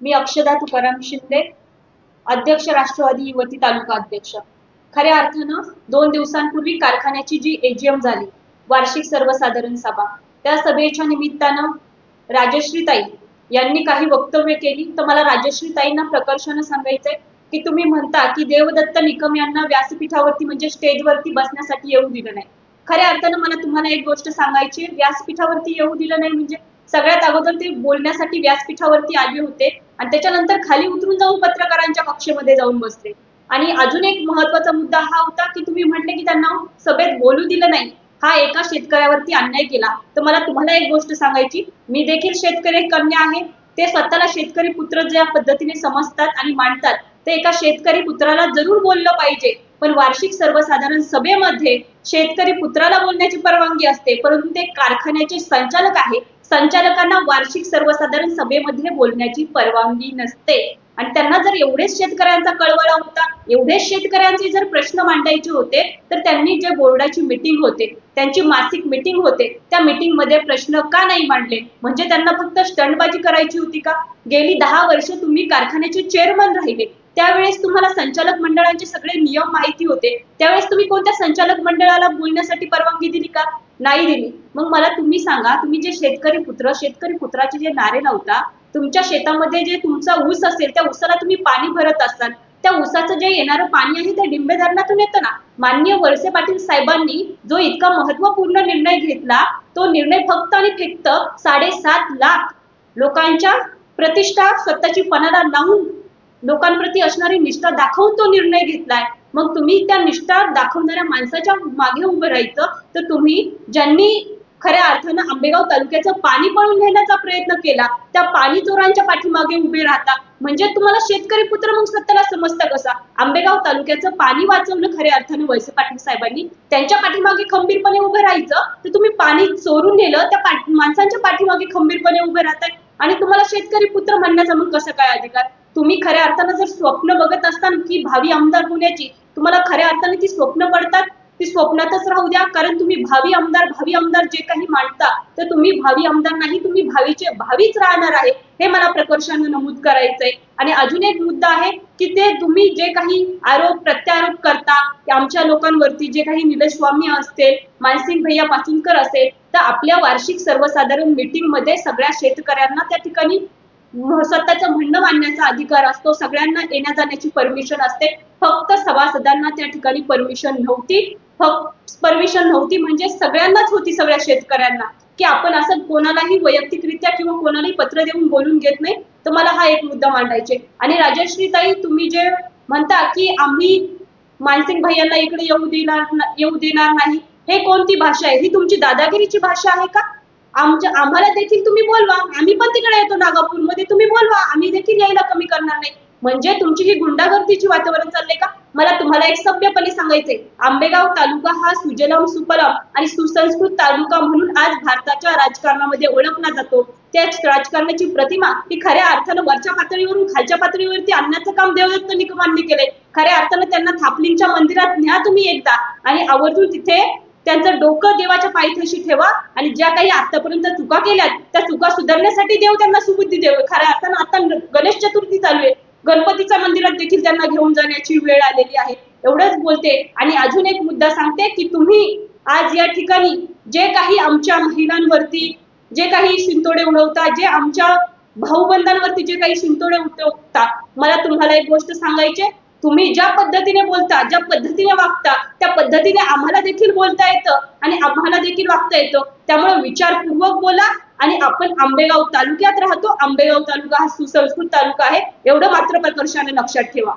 मी अक्षदा तुकाराम शिंदे अध्यक्ष राष्ट्रवादी युवती तालुका अध्यक्ष. खऱ्या अर्थानं दोन दिवसांपूर्वी कारखान्याची जी एजीएम झाली वार्षिक सर्वसाधारण सभा त्या सभेच्या निमित्तानं राजश्रीताई यांनी काही वक्तव्य केली. तर मला राजश्रीताईंना प्रकर्षानं सांगायचंय की तुम्ही म्हणता की देवदत्त निकम यांना व्यासपीठावरती म्हणजे स्टेजवरती बसण्यासाठी येऊ दिलं नाही. खऱ्या अर्थानं मला तुम्हाला एक गोष्ट सांगायची व्यासपीठावरती येऊ दिलं नाही म्हणजे सगळ्यात अगोदर ते बोलण्यासाठी व्यासपीठावरती आले होते. आणि त्याच्यानंतर खाली उतरून जाऊन पत्रकारांच्या कक्षेमध्ये जाऊन बसले. आणि अजून एक महत्त्वाचा मुद्दा हा होता की तुम्ही म्हटले की त्यांना सभेत बोलू दिलं नाही. हा एका शेतकऱ्यावरती अन्याय केला. तर मला तुम्हाला एक गोष्ट सांगायची. मी देखील शेतकरी कन्या आहे. ते स्वतःला शेतकरी पुत्र ज्या पद्धतीने समजतात आणि मांडतात ते एका शेतकरी पुत्राला जरूर बोललं पाहिजे. पण वार्षिक सर्वसाधारण सभेमध्ये शेतकरी पुत्राला बोलण्याची परवानगी असते. परंतु ते कारखान्याचे संचालक आहे. संचालकांना वार्षिक सर्वसाधारण सभेमध्ये बोलण्याची परवानगी नसते. आणि त्यांना जर एवढेच शेतकऱ्यांचा कळवळा होता एवढेच शेतकऱ्यांचे जर प्रश्न मांडायचे होते तर त्यांनी जे बोर्डाची मिटिंग होते त्यांची मासिक मिटिंग होते त्या मिटिंगमध्ये प्रश्न का नाही मांडले? म्हणजे त्यांना फक्त स्टंटबाजी करायची होती का? गेली दहा वर्ष तुम्ही कारखान्याचे चेअरमन राहिले. त्यावेळेस तुम्हाला संचालक मंडळाचे सगळे नियम माहिती होते. त्यावेळेस तुम्ही कोणत्या संचालक मंडळाला बोलण्यासाठी परवानगी दिली का? नाही दिली. मग मला तुम्ही सांगा तुम्ही जे शेतकरी पुत्र शेतकरी पुत्राचे जे नारे लावता तुमच्या शेतामध्ये जे तुमचा ऊस असेल त्या ऊसाला तुम्ही पाणी भरत असाल त्या ऊसाचं जे येणारं पाणी आहे ते डिंबे धरणातून येतं ना? माननीय वळसे पाटील साहेबांनी जो इतका महत्त्वपूर्ण निर्णय घेतला तो निर्णय फक्त आणि फक्त साडेसात लाख लोकांच्या प्रतिष्ठा स्वतःची पणाला लावून लोकांप्रती असणारी निष्ठा दाखवून तो निर्णय घेतलाय. मग तुम्ही त्या निष्ठा दाखवणाऱ्या माणसाच्या मागे उभं राहायचं. तर तुम्ही ज्यांनी खऱ्या अर्थानं आंबेगाव तालुक्याचं पाणी पळून घेण्याचा प्रयत्न केला त्या पाणी चोरांच्या पाठीमागे उभे राहता. म्हणजे तुम्हाला शेतकरी पुत्र मग स्वतःला समजता कसा? आंबेगाव तालुक्याचं पाणी वाचवलं खऱ्या अर्थानं वैसे पाटील साहेबांनी त्यांच्या पाठीमागे खंबीरपणे उभे राहायचं. तर तुम्ही पाणी चोरून नेलं त्या माणसांच्या पाठीमागे खंबीरपणे उभे राहताय. आणि तुम्हाला शेतकरी पुत्र म्हणण्याचा मग कसं काय अधिकार? तुम्ही खऱ्या अर्थानं जर स्वप्न बघत असताना की भावी आमदार होण्याची तुम्हाला खऱ्या अर्थाने ती स्वप्न पडतात? ती स्वप्नातच राहू द्या. कारण तुम्ही भावी आमदार भावी आमदार जे काही मांडता तर तुम्ही भावी आमदार नाही तुम्ही भावीचे भावीच राहणार आहे. हे मला प्रकर्षानं नमूद करायचंय. आणि अजून एक मुद्दा आहे की ते तुम्ही जे काही आरोप प्रत्यारोप करता आमच्या लोकांवरती जे काही निलेश स्वामी असतील मानसिंग भैया पाचुनकर असेल तर आपल्या वार्षिक सर्वसाधारण मीटिंगमध्ये सगळ्या शेतकऱ्यांना त्या ठिकाणी स्वतःचं म्हणणं मांडण्याचा अधिकार असतो. सगळ्यांना येण्या जाण्याची परमिशन असते. फक्त सभासदांना त्या ठिकाणी परमिशन नव्हती. फक्त परमिशन नव्हती म्हणजे सगळ्यांनाच होती सगळ्या शेतकऱ्यांना. की आपण असं कोणालाही वैयक्तिकरित्या किंवा कोणालाही पत्र देऊन बोलून घेत नाही तर मला हा एक मुद्दा मांडायचे. आणि राजश्रीताई तुम्ही जे म्हणता की आम्ही मानसिंग भैयांना इकडे येऊ देणार येऊ देणार नाही हे कोणती भाषा आहे? ही तुमची दादागिरीची भाषा आहे का? आमच्या आम्हाला देखील तुम्ही बोलवा. आम्ही पण तिकडे येतो नागापूरमध्ये. तुम्ही बोलवा. आम्ही देखील यायला कमी करणार नाही. म्हणजे तुमची ही गुंडागर्दीची वातावरण चाललंय का? मला तुम्हाला एक सभ्यपणे सांगायचंय. आंबेगाव तालुका हा सुजलम सुपलम आणि सुसंस्कृत तालुका म्हणून आज भारताच्या राजकारणामध्ये ओळखला जातो. त्याच राजकारणाची प्रतिमा ही खऱ्या अर्थानं वरच्या पातळीवरून खालच्या पातळीवरती आणण्याचं काम देवदत्त निकमांनी केलंय. खऱ्या अर्थानं त्यांना थापलींच्या मंदिरात न्या तुम्ही एकदा. आणि आवर्जून तिथे त्यांचं डोकं देवाच्या पायथ्याशी ठेवा आणि ज्या काही आतापर्यंत चुका केल्यात त्या चुका सुधारण्यासाठी देव त्यांना सुबुद्धी देव. खऱ्या अर्थानं आता गणेश चतुर्थी चालू आहे. गणपतीच्या मंदिरात देखील त्यांना घेऊन जाण्याची वेळ आलेली आहे. एवढंच बोलते. आणि अजून एक मुद्दा सांगते की तुम्ही आज या ठिकाणी जे काही आमच्या महिलांवरती जे काही शिंतोडे उडवता जे आमच्या भाऊबंधांवरती जे काही शिंतोडे उडवता मला तुम्हाला एक गोष्ट सांगायची तुम्ही ज्या पद्धतीने बोलता ज्या पद्धतीने वागता त्या पद्धतीने आम्हाला देखील बोलता येतं आणि आम्हाला देखील वागता येतं. त्यामुळे विचारपूर्वक बोला आणि आपण आंबेगाव तालुक्यात राहतो. आंबेगाव तालुका हा सुसंस्कृत तालुका आहे. एवढं मात्र प्रकर्षाने लक्षात ठेवा.